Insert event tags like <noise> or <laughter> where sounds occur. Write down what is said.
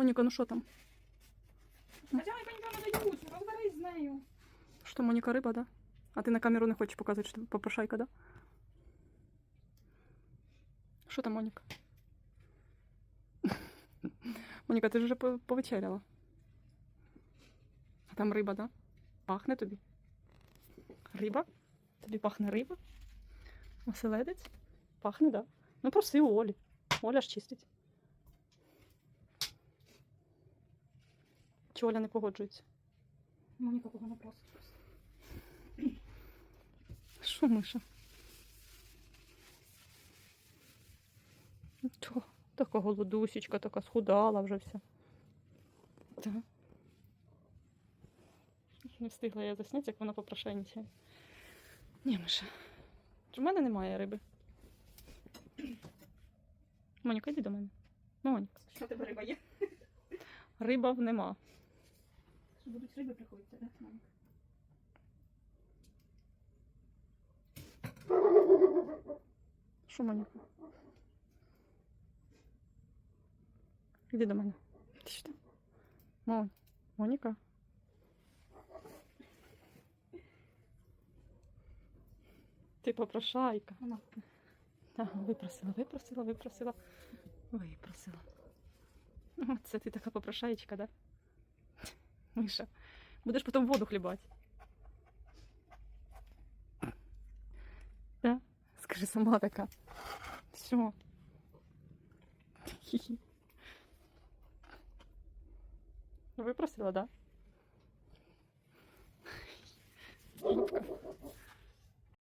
Моніка, ну що там? Хазяйка нічого не дають, розберись з нею. Що, Моніка риба, да? А ти на камеру не хочеш показувати, що ти попрошайка, да? Що там, Моніка? <laughs> Моніка, ти ж вже по- повечеряла. А там риба, да? Пахне тобі? Риба? Тобі пахне риба? Оселедець? Пахне, да. Ну проси у Олі. Оля ж чистить. Чи Оля не погоджується? Моніка погано просить. Що, Миша? Чого? Така голодусечка, така схудала вже вся. Так. Не встигла я засняти, як вона попрошайничає. Ні, Миша. В мене немає риби. Моніка, йди до мене. Моніка. Що тебе риба є? Риба нема. Будуть риби приходити, да? Моніка? Що, Моніка? Іди до мене. Ти що там? Монь. Моніка. Ти попрошайка. Ага, випросила, випросила, випросила. Випросила. Оце ти така попрошаєчка, да? Миша. Будеш потім воду хлібати. Да? Скажи, сама така. Все. Хі-хі. Випросила, да? Губка.